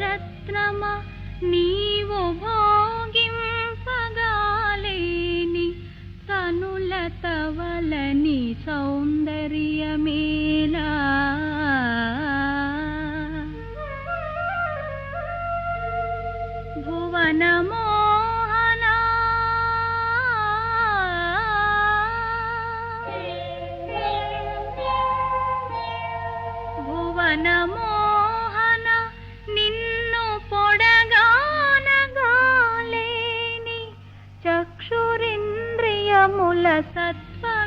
పురుషరత్నమ నీవు భోగింపగాలేని తనుల తవలని సౌందర్యమేలా భువనము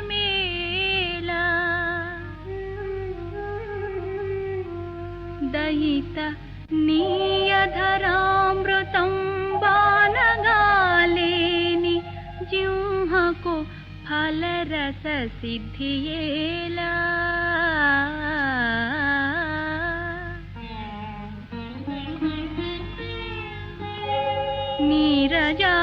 మూలసత్त्वमेला दयित नीयधरामृतं बाणगालेनि जिंहको फलरससिद्धियेला नीरजा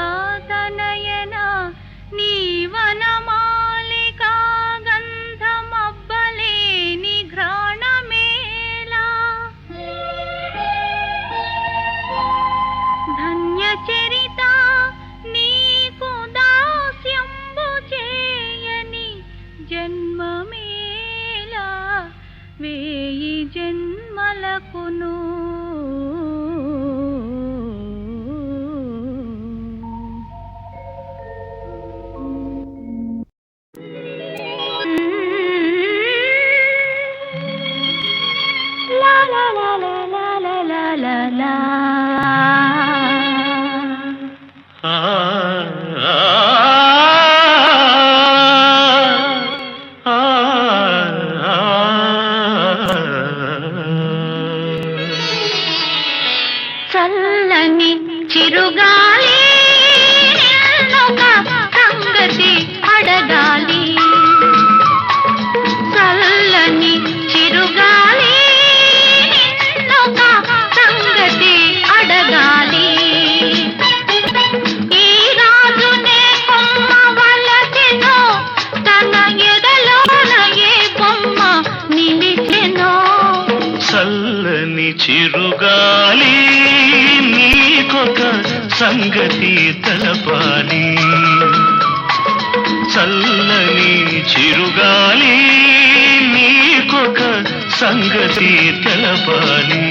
సంగతి తెలపాలి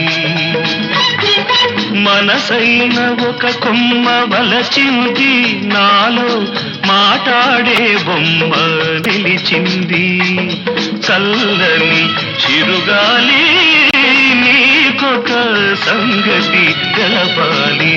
మనసైన ఒక కొమ్మ వలచింది నాలో మాటాడే బొమ్మ నిలిచింది. చల్లని చిరుగాలి నీకొక సంగతి తెలపాలి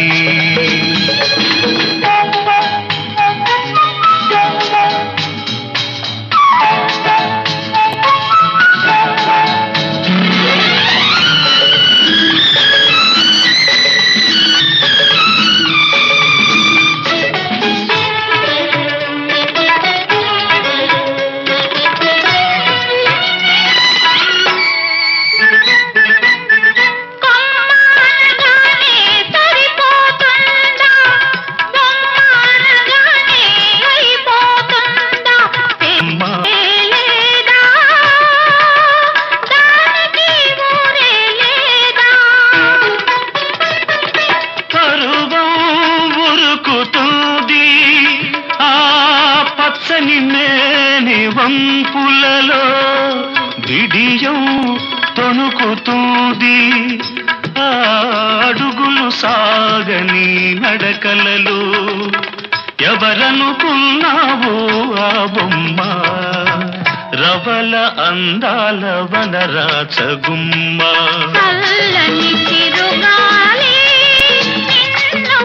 కలలు ఎవరనుకున్నావు ఆ బొమ్మ? రవల అందాల వనరాచ గుమ్మ. చల్లని చిరుగాలి నిన్ను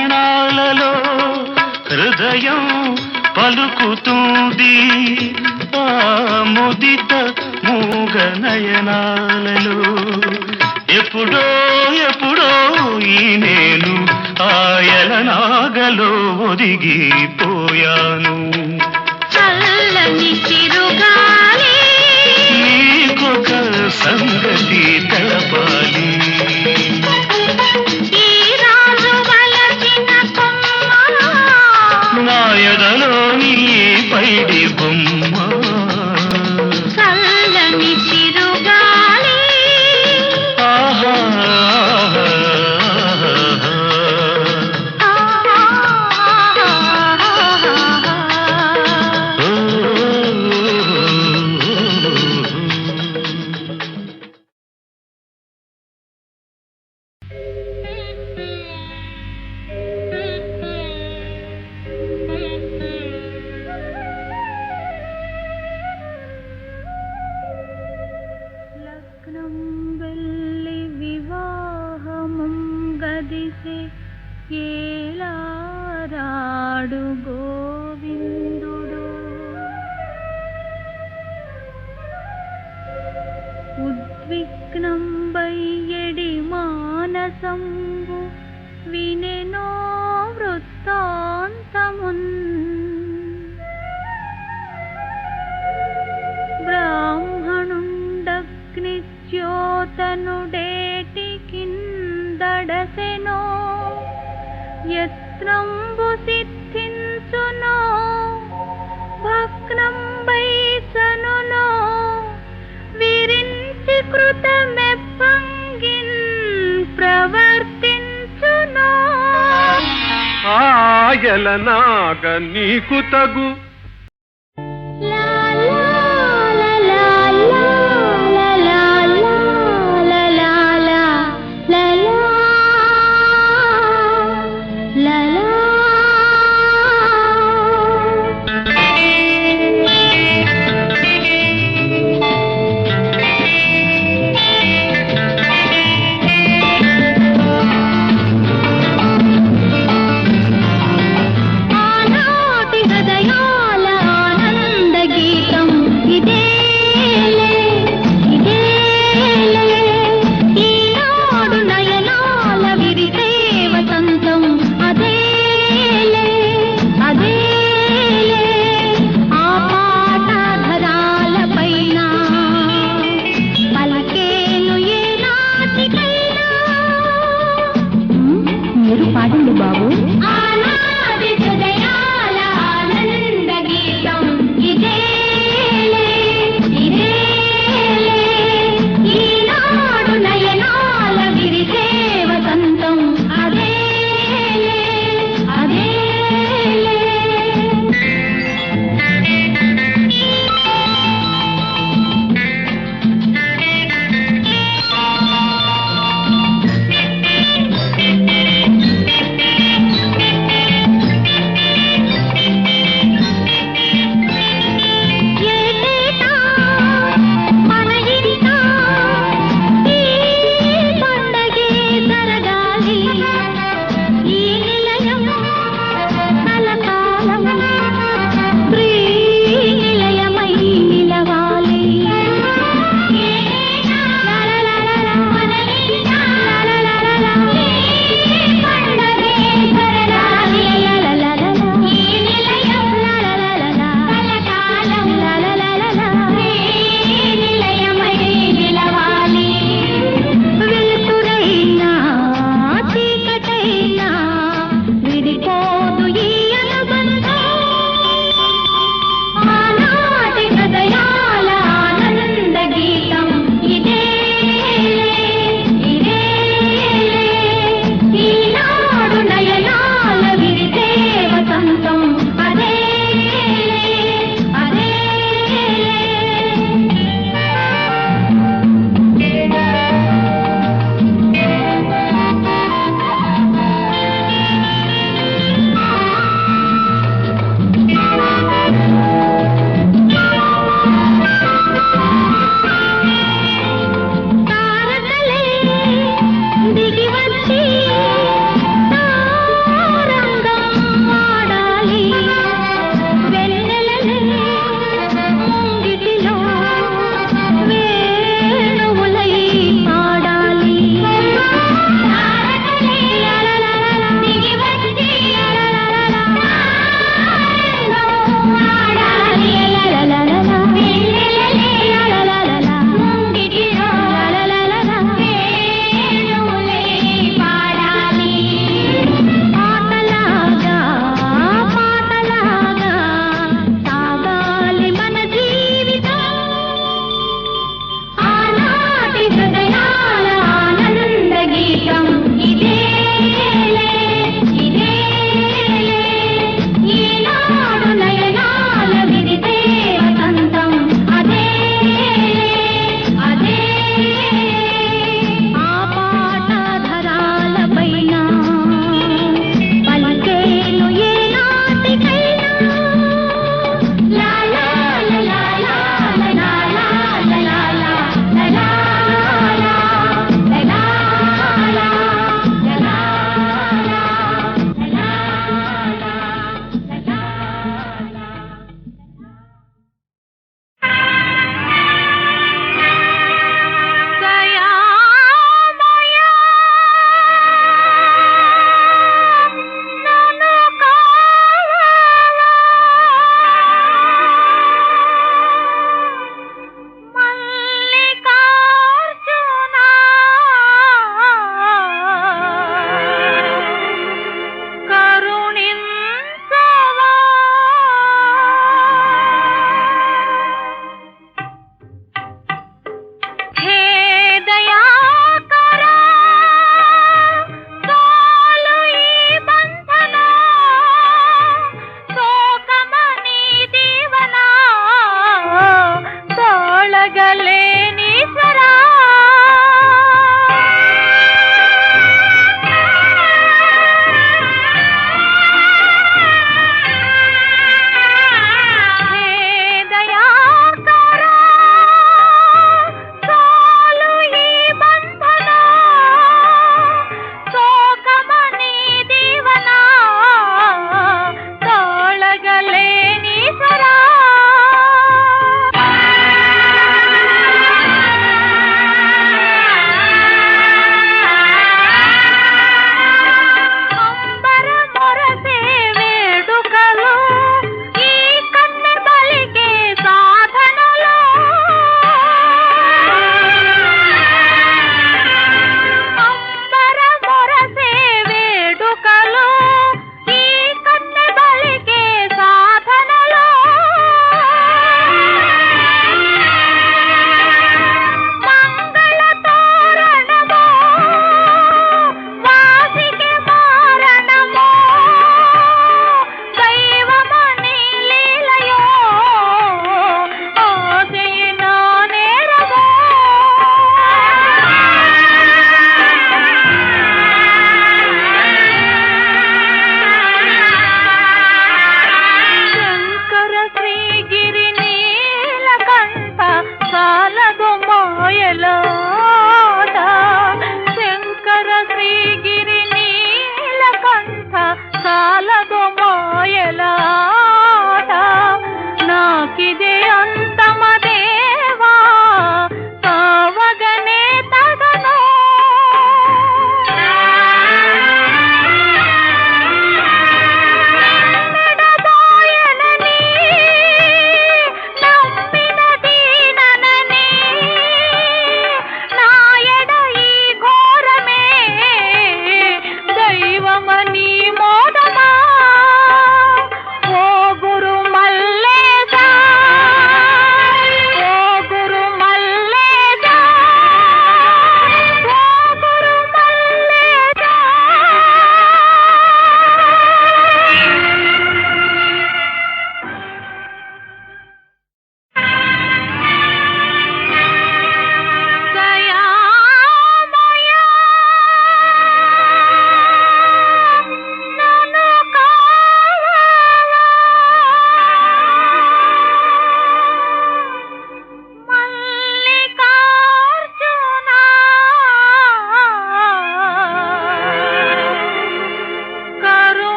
కిరణాలలో హృదయం పలుకుతుంది. ఆ ముదిత మూగ నయనాలలో ఎప్పుడో ఎప్పుడో ఈ నేను ఆయల నాగలో ఒదిగిపోయాను. చల్లని చిరుగాలి. నీకొక సంగతి తెలపాలి. నాయదలో పైడి బొమ్మ. వెళ్ళి వివాహమం గదిసే ఏలారాడు గోవిందుడు. ఉద్విగ్నం వయ్యడి మానసంబు వినెనో వృత్తాంతమున్ అతనుడేటి కిందడసెనో యత్నంబు సిద్ధించునో భగ్నం వైసనునో విరించి కృతమెప్పంగిన్ ప్రవర్తించునో. ఆయల నాగ నీకు తగు